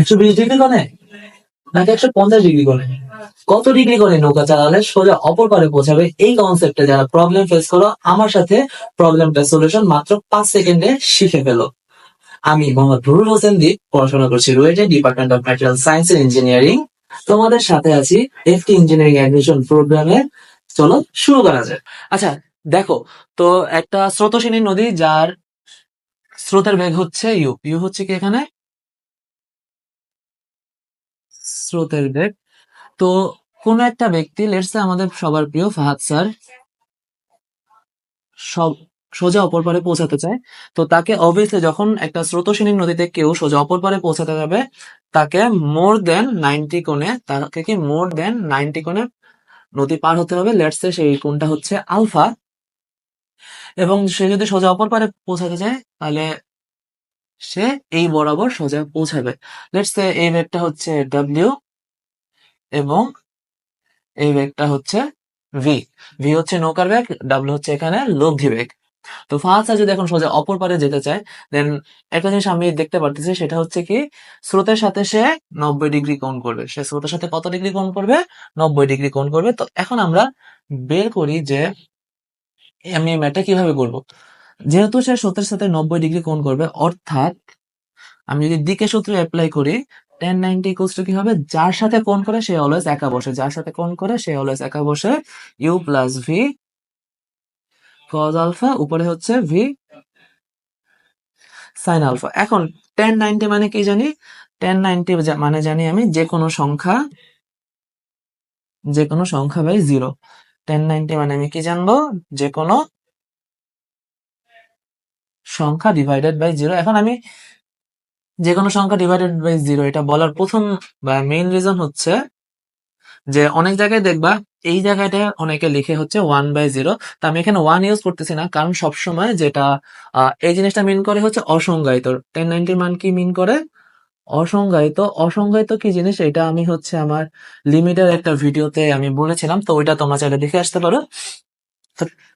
একশো বিশ ডিগ্রি কোণে নাকি একশো পঞ্চাশ ডিগ্রি কোণে কত ডিগ্রি কোণে নৌকা চালালে? সোজা অপর পারে পৌঁছাবে এই কনসেপ্টে যারা প্রবলেম ফেস করো, আমার সাথে প্রবলেমটা সলিউশন মাত্র পাঁচ সেকেন্ডে শিখে ফেলো। আমি মোহাম্মদ রুহুল হোসেন দ্বীপ পড়াশোনা করছি রুয়েটে department of material science and engineering তোমাদের সাথে আছি এফটি ইঞ্জিনিয়ারিং অ্যাডমিশন প্রোগ্রামে চলো, শুরু করা যাক। আচ্ছা দেখো, তো একটা স্রোতস্বিনী নদী, যার স্রোতের বেগ হচ্ছে ইউ ইউ হচ্ছে কি এখানে? স্রোতের বেগ। তো কোন একটা ব্যক্তি লেটসে আমাদের সবার প্রিয় ফাহাদ স্যার, সব সোজা অপর পারে পৌঁছাতে চায়, তো তাকে অবভিয়াসলি যখন একটা স্রোতস্বিনী নদীতে কেউ সোজা অপর পারে পৌঁছাতে যাবে, তাকে মোর দেন নাইনটি কোণে, তাকে কি মোর দেন নাইনটি কোণে নদী পার হতে হবে। লেটসে সেই কোণটা হচ্ছে আলফা। এবং সে যদি সোজা অপর পারে পৌঁছাতে চায়, তাহলে সে এই বরাবর সোজা পৌঁছাবে। লেটসে এই বেগটা হচ্ছে ডাব্লিউ এবং এই বেগটা হচ্ছে ভি ভি হচ্ছে নৌকার বেগ ডাব্লিউ হচ্ছে এখানে লব্ধি বেগ। তো ফার্স্ট যদি এখন সোজা অপর পারে যেতে চায় দেন একটা জিনিস আমি দেখতে পারতেছি, সেটা হচ্ছে কি, স্রোতের সাথে সে নব্বই ডিগ্রি কোণ করবে। সে স্রোতের সাথে কত ডিগ্রি কোণ করবে? নব্বই ডিগ্রি কোণ করবে। তো এখন আমরা বের করি যে আমি ম্যাটটা কীভাবে করব যেহেতু সে স্রোতের সাথে নব্বই ডিগ্রি কোণ করবে, অর্থাৎ আমি যদি দিকে সূত্র অ্যাপ্লাই করি টেন নাইনটি ইকুয়ালস টু কি হবে? যার সাথে কোণ করে সে অলওয়েজ একা বসে। যার সাথে কোণ করে সে অলওয়েজ একা বসে। U plus V cos alpha উপরে হচ্ছে ভি সাইন আলফা এখন টেন নাইনটি মানে কি জানি? টেন নাইনটি মানে জানি আমি যে কোনো সংখ্যা, যে কোনো সংখ্যা বাই জিরো টেন নাইনটি মানে আমি কি জানব? যে কোনো সংখ্যা ডিভাইডেড বাই জিরো এখন আমি যে কোনো সংখ্যা ডিভাইডেড বাই জিরো এটা বলার প্রথম বা মেইন রিজন হচ্ছে যে অনেক জায়গায় দেখবা, এই জায়গাটা অনেকে লিখে হচ্ছে ওয়ান বাই জিরো তা আমি এখানে ওয়ান ইউজ করতেছি না, কারণ সবসময় যেটা এই জিনিসটা মিন করে হচ্ছে অসংজ্ঞায়িত। টেন নাইনটির মান কি মিন করে? অসংজ্ঞায়িত। অসংজ্ঞায়িত কি জিনিস? এটা আমি হচ্ছে আমার লিমিটের একটা ভিডিওতে আমি বলেছিলাম, তো ওইটা তোমরা চাইলে দেখে আসতে পারো।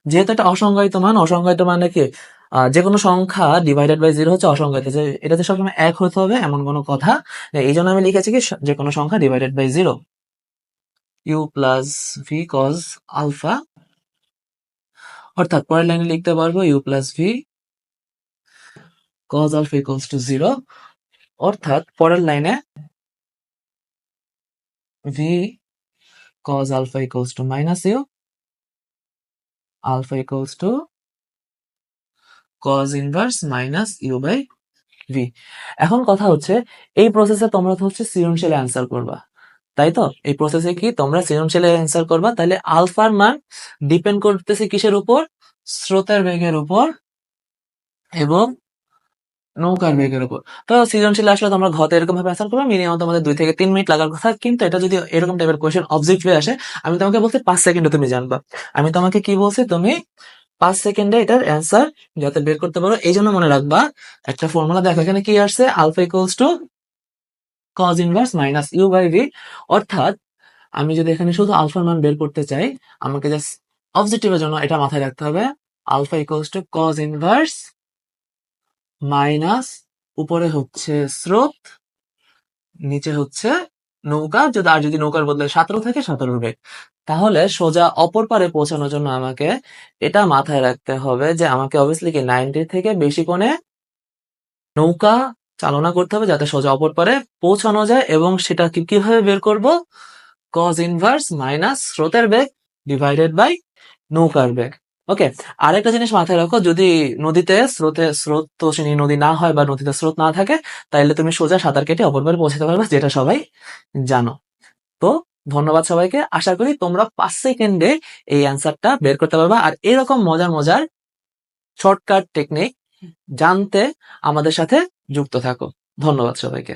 যেহেতু এটা অসংজ্ঞায়িত মান, অসংজ্ঞায়িত মানে কি? যে কোনো সংখ্যা ডিভাইডেড বাই জিরো হচ্ছে অসংজ্ঞায়িত। যে এটাতে সবসময় এক হতে হবে, এমন কোনো কথা। এই জন্য আমি লিখেছি কি যে কোনো সংখ্যা divided by zero U plus V cos alpha অর্থাৎ পরের লাইনে লিখতে পারব U plus V cos alpha equals to zero অর্থাৎ পরের লাইনে V cos alpha equals to minus U alpha equals to cos inverse minus U by V এখন কথা হচ্ছে, এই প্রসেসে তোমরা তো হচ্ছে সৃজনশীল অ্যান্সার করবা। তাই তো? এই প্রসেসে কি তোমরা সৃজনশীল অ্যান্সার করবা? তাহলে আলফার মান ডিপেন্ড করতেছে কিসের উপর? স্রোতের বেগের উপর এবং নৌকার বেগের উপর। তো সৃজনশীল আসলে তোমরা ঘতে এরকম ভাবে অ্যান্সার করবে মিনিমাম তোমাদের দুই থেকে তিন মিনিট লাগার কথা। কিন্তু এটা যদি এরকম টাইপের কোয়েশ্চেন অবজেক্টিভে আসে, আমি তোমাকে বলছি পাঁচ সেকেন্ডে তুমি জানবা। আমি তোমাকে কি বলছি? তুমি পাঁচ সেকেন্ডে এটার অ্যান্সার যাতে বের করতে পারো। এই জন্য মনে রাখবা, একটা ফর্মুলা দেখো, এখানে কি আসছে? Alpha equals to cos inverse minus U by V অর্থাৎ, আমি যদি এখানে শুধু আলফার মান বের করতে চাই, আমাকে জাস্ট অবজেক্টিভের জন্য এটা মাথায় রাখতে হবে। Alpha equals to cos inverse minus উপরে হচ্ছে স্রোত, নিচে হচ্ছে নৌকা, যদি আর যদি নৌকার বদলে সাঁতারু থাকে সাঁতারুর বেগ তাহলে সোজা অপর পারে পৌঁছানোর জন্য আমাকে এটা মাথায় রাখতে হবে যে আমাকে অবভিয়াসলি কি নাইনটি থেকে বেশি কোণে নৌকা চালনা করতে হবে যাতে সোজা অপর পারে পৌঁছানো যায় এবং সেটা কীভাবে বের করব? কজ ইনভার্স মাইনাস স্রোতের বেগ ডিভাইডেড বাই নৌকার বেগ। ওকে আরেকটা জিনিস মাথায় রাখো, যদি নদীতে স্রোতে, স্রোত তোষিনী নদী না হয় বা নদীতে স্রোত না থাকে তাহলে তুমি সোজা সাঁতার কেটে অপর পারে পৌঁছাতে পারবে, যেটা সবাই জানো। তো ধন্যবাদ সবাইকে, আশা করি তোমরা পাঁচ সেকেন্ডে এই অ্যান্সারটা বের করতে পারবে। আর এরকম মজার মজার শর্টকাট টেকনিক জানতে আমাদের সাথে যুক্ত থাকো। ধন্যবাদ সবাইকে।